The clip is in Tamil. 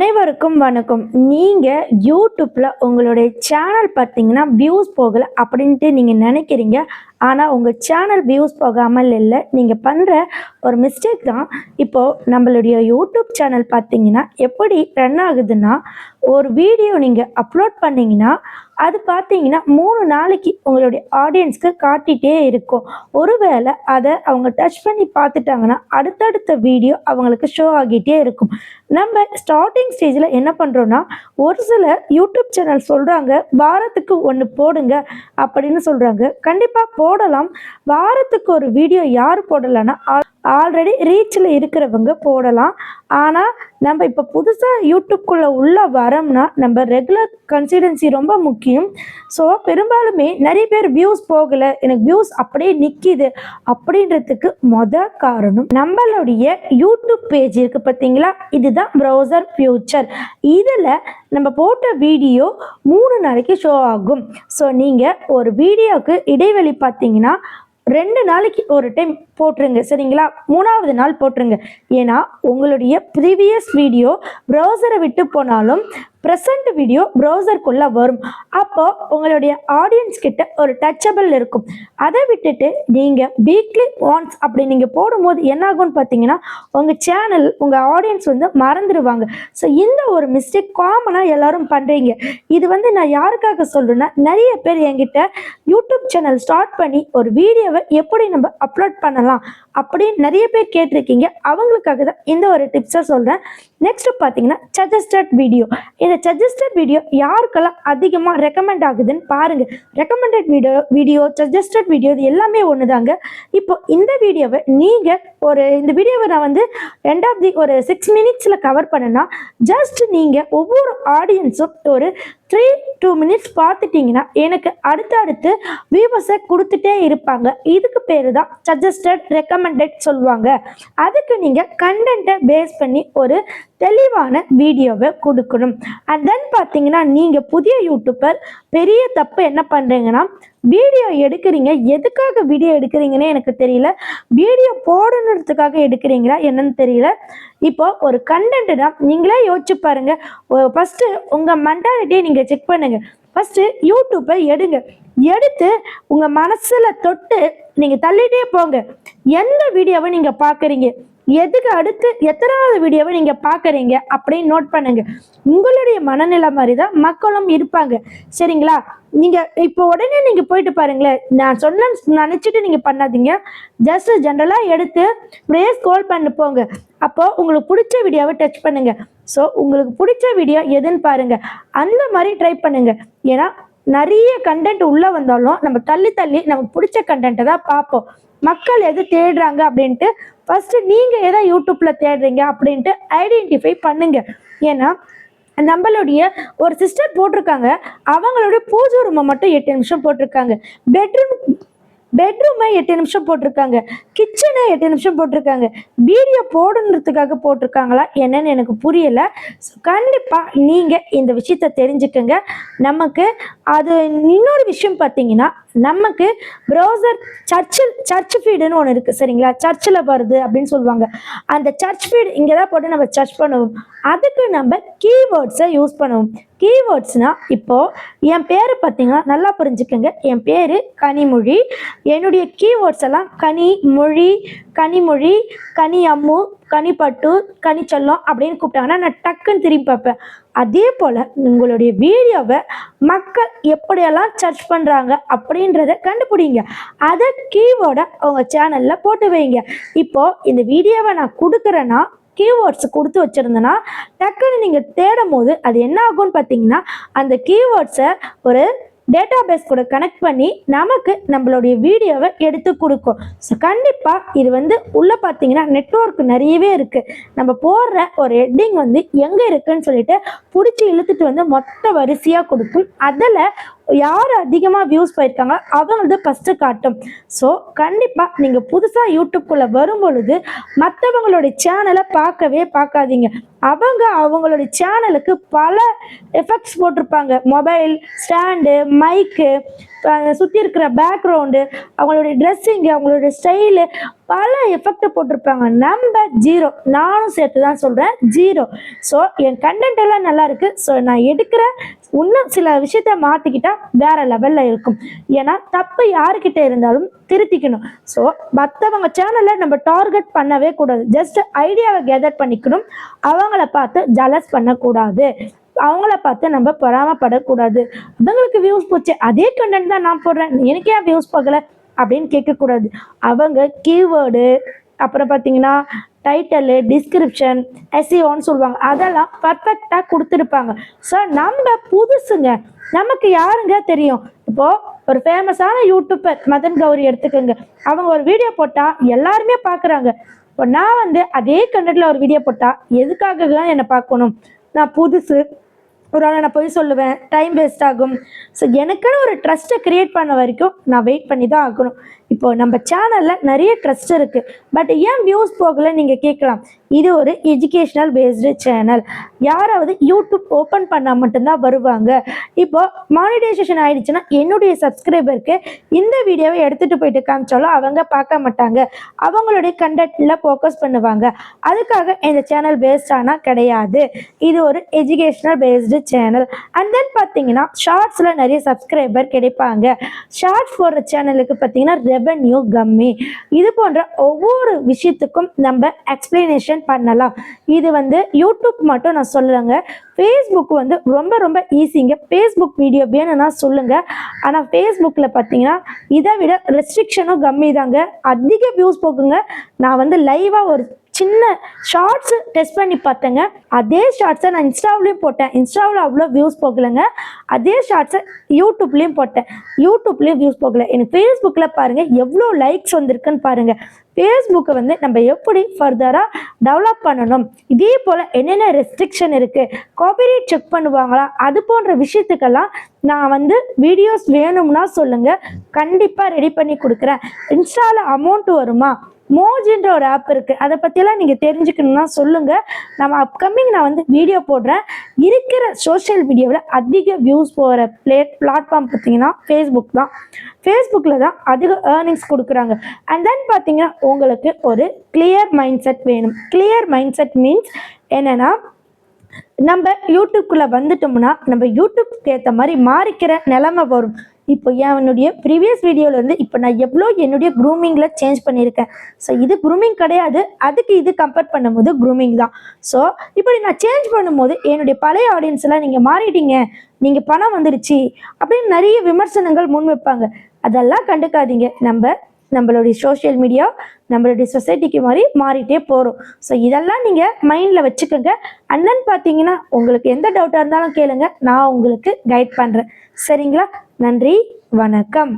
அனைவருக்கும் வணக்கம். நீங்கள் யூடியூப்பில் உங்களுடைய சேனல் பார்த்தீங்கன்னா வியூஸ் போகலை அப்படின்ட்டு நீங்கள் நினைக்கிறீங்க. ஆனால் உங்கள் சேனல் வியூஸ் போகாமல் இல்லை. நீங்கள் பண்ணுற ஒரு மிஸ்டேக் தான். இப்போது நம்மளுடைய யூடியூப் சேனல் பார்த்தீங்கன்னா எப்படி ரன் ஆகுதுன்னா ஒரு வீடியோ நீங்கள் அப்லோட் பண்ணிங்கன்னா அது பார்த்தீங்கன்னா மூணு நாளைக்கு உங்களுடைய ஆடியன்ஸ்க்கு காட்டிகிட்டே இருக்கும். ஒருவேளை அதை அவங்க டச் பண்ணி பார்த்துட்டாங்கன்னா அடுத்தடுத்த வீடியோ அவங்களுக்கு ஷோ ஆகிட்டே இருக்கும். நம்ம ஸ்டார்டிங் ஸ்டேஜில் என்ன பண்ணுறோன்னா ஒரு சில யூடியூப் சேனல் சொல்கிறாங்க வாரத்துக்கு ஒன்று போடுங்க அப்படின்னு சொல்கிறாங்க கண்டிப்பாக போ போடலாம். வாரத்துக்கு ஒரு வீடியோ யார் போடலைன்னா ஆல்ரெடி ரீச்சில் இருக்கிறவங்க போடலாம். ஆனால் நம்ம இப்போ புதுசாக யூடியூப்குள்ளே உள்ளே வரோம்னா நம்ம ரெகுலர் கன்சிடென்சி ரொம்ப முக்கியம். ஸோ பெரும்பாலுமே நிறைய பேர் வியூஸ் போகலை எனக்கு வியூஸ் அப்படியே நிற்கிது அப்படின்றதுக்கு மொத காரணம் நம்மளுடைய யூடியூப் பேஜ் இருக்குது பார்த்தீங்களா இதுதான் ப்ரௌசர் ஃபியூச்சர் இதில் நம்ம போட்ட வீடியோ மூணு நாளைக்கு ஷோ ஆகும். ஸோ நீங்கள் ஒரு வீடியோவுக்கு இடைவெளி பார்த்தீங்கன்னா ரெண்டு நாளைக்கு ஒரு டைம் போட்டுருங்க சரிங்களா? மூணாவது நாள் போட்டுருங்க. ஏன்னா உங்களுடைய ப்ரீவியஸ் வீடியோ ப்ரௌசரை விட்டு போனாலும் ப்ரெசண்ட் வீடியோ ப்ரௌசர்க்குள்ளே வரும். அப்போ உங்களுடைய ஆடியன்ஸ் கிட்ட ஒரு டச்சபிள் இருக்கும். அதை விட்டுட்டு நீங்கள் வீக்லி ஒன்ஸ் அப்படி நீங்கள் போடும்போது என்ன ஆகும்னு பார்த்தீங்கன்னா உங்கள் சேனல் உங்கள் ஆடியன்ஸ் வந்து மறந்துடுவாங்க ஸோ இந்த ஒரு மிஸ்டேக் காமனாக எல்லாரும் பண்ணுறீங்க இது வந்து நான் யாருக்காக சொல்கிறேன்னா நிறைய பேர் என்கிட்ட யூடியூப் சேனல் ஸ்டார்ட் பண்ணி ஒரு வீடியோவை எப்படி நம்ம அப்லோட் பண்ணலாம் அப்படின்னு நிறைய பேர் கேட்டிருக்கீங்க. அவங்களுக்காக தான் இந்த ஒரு டிப்ஸை சொல்கிறேன் நெக்ஸ்ட் பார்த்தீங்கன்னா சஜஸ்டட் வீடியோ இந்த சஜஸ்டட் வீடியோ யாருக்கெல்லாம் அதிகமாக ரெக்கமெண்ட் ஆகுதுன்னு பாருங்கள் recommended video video suggested video இது எல்லாமே ஒன்று தாங்க இப்போ இந்த வீடியோவை நீங்கள் ஒரு இந்த வீடியோவை நான் வந்து எண்ட் ஆஃப் தி ஒரு சிக்ஸ் மினிட்ஸில் கவர் பண்ணேன்னா ஜஸ்ட் நீங்கள் ஒவ்வொரு ஆடியன்ஸும் ஒரு த்ரீ டூ மினிட்ஸ் பார்த்துட்டிங்கன்னா எனக்கு அடுத்து அடுத்து வியூவர்ஸை கொடுத்துட்டே இருப்பாங்க. இதுக்கு பேர் தான் சஜஸ்டட் ரெக்கமெண்டட் சொல்லுவாங்க. அதுக்கு நீங்கள் கண்டென்ட்டை பேஸ் பண்ணி ஒரு தெளிவான வீடியோவை கொடுக்கணும். அண்ட் தென் பார்த்தீங்கன்னா நீங்கள் புதிய யூடியூப்பர் பெரிய தப்பு என்ன பண்ணுறீங்கன்னா வீடியோ எடுக்கிறீங்க. எதுக்காக வீடியோ எடுக்கிறீங்கன்னே எனக்கு தெரியல. வீடியோ போடணுன்றதுக்காக எடுக்கிறீங்களா என்னன்னு தெரியல. இப்போ ஒரு கண்டென்ட்னா நீங்களே யோசிச்சு பாருங்க. ஃபஸ்ட்டு உங்கள் மென்டாலிட்டியை நீங்கள் செக் பண்ணுங்க. ஃபஸ்ட்டு யூடியூப்பை எடுங்க. எடுத்து உங்கள் மனசில் தொட்டு நீங்கள் தள்ளிட்டே போங்க. எந்த வீடியோவை நீங்கள் பார்க்குறீங்க? எதுக்கு அடுத்து எத்தனாவது வீடியோவை நீங்கள் பார்க்குறீங்க அப்படின்னு நோட் பண்ணுங்க. உங்களுடைய மனநிலை மாதிரி தான் மக்களும் இருப்பாங்க. சரிங்களா? நீங்கள் இப்போ உடனே நீங்கள் போயிட்டு பாருங்களேன். நான் சொன்ன நினச்சிட்டு நீங்கள் பண்ணாதீங்க. ஜஸ்ட் ஜென்ரலாக எடுத்து அப்படியே ஸ்கோல் பண்ணி போங்க. அப்போது உங்களுக்கு பிடிச்ச வீடியோவை டச் பண்ணுங்க. ஸோ உங்களுக்கு பிடிச்ச வீடியோ எதுன்னு பாருங்க. அந்த மாதிரி ட்ரை பண்ணுங்க. ஏன்னா நிறைய கண்டென்ட் உள்ளே வந்தாலும் நம்ம தள்ளி தள்ளி நமக்கு பிடிச்ச கண்டென்ட்டை தான் பார்ப்போம். மக்கள் எது தேடுறாங்க அப்படின்ட்டு ஃபஸ்ட்டு நீங்கள் எதை யூடியூப்பில் தேடுறீங்க அப்படின்ட்டு ஐடென்டிஃபை பண்ணுங்க. ஏன்னா நம்மளுடைய ஒரு சிஸ்டர் போட்டிருக்காங்க. அவங்களுடைய பூஜை ரூமை மட்டும் எட்டு நிமிஷம் போட்டிருக்காங்க. பெட்ரூம் பெட்ரூமை எட்டு நிமிஷம் போட்டிருக்காங்க. கிச்சனை எட்டு நிமிஷம் போட்டிருக்காங்க. வீடியோ போடணுன்றதுக்காக போட்டிருக்காங்களா என்னன்னு எனக்கு புரியலை. கண்டிப்பாக நீங்கள் இந்த விஷயத்த தெரிஞ்சுக்கங்க. நமக்கு அது இன்னொரு விஷயம் பார்த்தீங்கன்னா நமக்கு ப்ரௌசர் சர்ச்சில் சர்ச் ஃபீடுன்னு ஒன்று இருக்குது சரிங்களா? சர்ச்சில் வருது அப்படின்னு சொல்லுவாங்க. அந்த சர்ச் ஃபீடு இங்கே தான் போட்டு நம்ம சர்ச் பண்ணுவோம். அதுக்கு நம்ம கீவேர்ட்ஸை யூஸ் பண்ணுவோம். கீவேர்ட்ஸ்னால் இப்போது என் பேர் பார்த்தீங்கன்னா நல்லா புரிஞ்சுக்கோங்க. என் பேர் கனிமொழி. என்னுடைய கீவேர்ட்ஸ் எல்லாம் கனி மொழி கனிமொழி கனி அம்மு கனிப்பட்டு கனிச்செல்லம் அப்படின்னு கூப்பிட்டாங்கன்னா நான் டக்குன்னு திரும்பி பார்ப்பேன். அதே போல் உங்களுடைய வீடியோவை மக்கள் எப்படியெல்லாம் சர்ச் பண்ணுறாங்க அப்படின்றத கண்டுபிடிங்க. அதை கீவேர்டை அவங்க சேனலில் போட்டு வைங்க. இப்போது இந்த வீடியோவை நான் கொடுக்குறேன்னா கீவேர்ட்ஸ் கொடுத்து வச்சுருந்தேன்னா டக்குன்னு நீங்கள் தேடும் போது அது என்ன ஆகும்னு பார்த்தீங்கன்னா அந்த கீவேர்ட்ஸை ஒரு டேட்டா பேஸ் கூட கனெக்ட் பண்ணி நமக்கு நம்மளுடைய வீடியோவை எடுத்து கொடுக்கும். ஸோ கண்டிப்பாக இது வந்து உள்ளே பார்த்தீங்கன்னா நெட்ஒர்க் நிறையவே இருக்குது நம்ம போடுற ஒரு ஹெட்டிங் வந்து எங்கே இருக்குன்னு சொல்லிட்டு பிடிச்சி இழுத்துட்டு வந்து மொத்த வரிசையாக கொடுக்கும். அதில் யார் அதிகமாக வியூஸ் போயிருக்காங்க அவங்களது ஃபஸ்ட்டு காட்டும். ஸோ கண்டிப்பாக நீங்கள் புதுசாக யூடியூப்குள்ளே வரும் பொழுது மற்றவங்களுடைய சேனலை பார்க்கவே பார்க்காதீங்க. அவங்க அவங்களுடைய சேனலுக்கு பல எஃபெக்ட்ஸ் போட்டிருப்பாங்க. மொபைல் ஸ்டாண்டு மைக்கு சுற்றி இருக்கிற பேக்ரவுண்டு அவங்களுடைய ட்ரெஸ்ஸிங்கு அவங்களுடைய ஸ்டைலு பல எஃபெக்ட் போட்டிருப்பாங்க. நம்ம ஜீரோ நானும் சேர்த்து தான் சொல்கிறேன் ஜீரோ ஸோ என் கண்டென்ட் எல்லாம் நல்லா இருக்கு. ஸோ நான் எடுக்கிற இன்னும் சில விஷயத்த மாற்றிக்கிட்டா வேற லெவலில் இருக்கும். ஏன்னா தப்பு யாருக்கிட்ட இருந்தாலும் திருத்திக்கணும். ஸோ மற்றவங்க சேனலை நம்ம டார்கெட் பண்ணவே கூடாது. ஜஸ்ட் ஐடியாவை கேதர் பண்ணிக்கணும். அவங்கள பார்த்து ஜலஸ் பண்ணக்கூடாது. அவங்கள பார்த்து நம்ம பொறாமப்படக்கூடாது. அவங்களுக்கு வியூஸ் போச்சு. அதே கண்டென்ட் தான் நான் போடுறேன். எனக்கு ஏன் வியூஸ் பார்க்கல அப்படின்னு கேட்கக்கூடாது. அவங்க கீவேர்டு அப்புறம் பார்த்தீங்கன்னா டைட்டலு டிஸ்கிரிப்ஷன் எஸ்இஓன்னு சொல்லுவாங்க. அதெல்லாம் பர்ஃபெக்டாக கொடுத்துருப்பாங்க. ஸோ நம்ம புதுசுங்க. நமக்கு யாருங்க தெரியும்? இப்போது ஒரு ஃபேமஸான யூடியூபர் மதன் கௌரி எடுத்துக்கோங்க. அவங்க ஒரு வீடியோ போட்டால் எல்லாருமே பார்க்குறாங்க. இப்போ நான் வந்து அதே கண்டெண்ட்டில் ஒரு வீடியோ போட்டால் எதுக்காக தான் என்னை பார்க்கணும்? நான் புதுசு. ஒரு ஆள் நான் போய் சொல்லுவேன். டைம் வேஸ்ட் ஆகும். ஸோ எனக்குன்னு ஒரு ட்ரஸ்ட்டை க்ரியேட் பண்ண வரைக்கும் நான் வெயிட் பண்ணி தான் ஆகணும். இப்போ நம்ம சேனலில் நிறைய ட்ரஸ்ட் இருக்குது பட் ஏன் வியூஸ் போகல? நீங்கள் கேட்கலாம். இது ஒரு எஜுகேஷ்னல் பேஸ்டு சேனல் யாராவது யூடியூப் ஓப்பன் பண்ணால் மட்டும்தான் வருவாங்க. இப்போ மானிடைசேஷன் ஆயிடுச்சுன்னா என்னுடைய சப்ஸ்கிரைபருக்கு இந்த வீடியோவை எடுத்துகிட்டு போயிட்டு காமிச்சாலும் அவங்க பார்க்க மாட்டாங்க. அவங்களுடைய கண்டென்ட்டில் ஃபோக்கஸ் பண்ணுவாங்க. அதுக்காக இந்த சேனல் பேஸ்ட் ஆனால் கிடையாது. இது ஒரு educational based channel and then பார்த்தீங்கன்னா ஷார்ட்ஸில் நிறைய சப்ஸ்கிரைபர் கிடைப்பாங்க. ஷார்ட்ஸ் போடுற சேனலுக்கு பார்த்தீங்கன்னா ரெவென்யூ கம்மி இது போன்ற ஒவ்வொரு விஷயத்துக்கும் நம்ம எக்ஸ்பிளனேஷன் பண்ணலாம். இது வந்து யூடியூப் மட்டும் நான் சொல்லுறேங்க ஃபேஸ்புக் வந்து ரொம்ப ரொம்ப ஈஸிங்க ஃபேஸ்புக் வீடியோ வேணும்னா சொல்லுங்கள் ஆனால் ஃபேஸ்புக்கில் பார்த்தீங்கன்னா இதை விட ரெஸ்ட்ரிக்ஷனும் கம்மி தாங்க அதிக வியூஸ் போக்குங்க. நான் வந்து லைவாக ஒரு சின்ன ஷார்ட்ஸ் டெஸ்ட் பண்ணி பார்த்தேங்க. அதே ஷார்ட்ஸை நான் இன்ஸ்டாவிலையும் போட்டேன். இன்ஸ்டாவில் அவ்வளோ வியூஸ் போகலைங்க. அதே ஷார்ட்ஸை யூடியூப்லேயும் போட்டேன். யூடியூப்லேயும் வியூஸ் போகல. எனக்கு ஃபேஸ்புக்கில் பாருங்கள் எவ்வளோ லைக்ஸ் வந்திருக்குன்னு பாருங்கள் ஃபேஸ்புக்கை வந்து நம்ம எப்படி ஃபர்தராக டெவலப் பண்ணணும்? இதே போல் என்னென்ன ரெஸ்ட்ரிக்ஷன் இருக்குது காப்பிரைட் செக் பண்ணுவாங்களா? அது போன்ற விஷயத்துக்கெல்லாம் நான் வந்து வீடியோஸ் வேணும்னா சொல்லுங்கள் கண்டிப்பாக ரெடி பண்ணி கொடுக்குறேன். இன்ஸ்டாவில் அமௌண்ட் வருமா? மோஜின்ற ஒரு ஆப் இருக்குது அதை பற்றிலாம் நீங்கள் தெரிஞ்சுக்கணும்னா சொல்லுங்கள் நம்ம அப்கமிங் நான் வந்து வீடியோ போடுறேன். இருக்கிற சோஷியல் மீடியாவில் அதிக வியூஸ் போகிற பிளேட் பிளாட்ஃபார்ம் பார்த்தீங்கன்னா ஃபேஸ்புக் தான். ஃபேஸ்புக்கில் தான் அதிக ஏர்னிங்ஸ் கொடுக்குறாங்க. அண்ட் தென் பார்த்தீங்கன்னா உங்களுக்கு ஒரு கிளியர் மைண்ட் செட் வேணும். கிளியர் மைண்ட் செட் மீன்ஸ் என்னென்னா நம்ம யூடியூப்குள்ளே வந்துட்டோம்னா நம்ம யூடியூப்க்கு ஏற்ற மாதிரி மாறிக்கிற நிலமை வரும். இப்போ என்னுடைய ப்ரீவியஸ் வீடியோலேருந்து இப்போ நான் எவ்வளோ என்னுடைய க்ரூமிங்கில் சேஞ்ச் பண்ணியிருக்கேன். ஸோ இது க்ரூமிங் கிடையாது. அதுக்கு இது கம்பேர் பண்ணும்போது க்ரூமிங் தான். ஸோ இப்படி நான் சேஞ்ச் பண்ணும்போது என்னுடைய பழைய ஆடியன்ஸ் எல்லாம் நீங்கள் மாறிட்டீங்க. நீங்கள் பணம் வந்துருச்சு அப்படின்னு நிறைய விமர்சனங்கள் முன் வைப்பாங்க. அதெல்லாம் கண்டுக்காதீங்க. நம்ம நம்மளுடைய சோஷியல் மீடியா நம்மளுடைய சொசைட்டிக்கு மாதிரி மாறிட்டே போகிறோம் ஸோ இதெல்லாம் நீங்கள் மைண்டில் வச்சுக்கோங்க. அண்ணன் பார்த்தீங்கன்னா உங்களுக்கு எந்த டவுட்டாக இருந்தாலும் கேளுங்க. நான் உங்களுக்கு கைட் பண்ணுறேன் சரிங்களா? நன்றி வணக்கம்.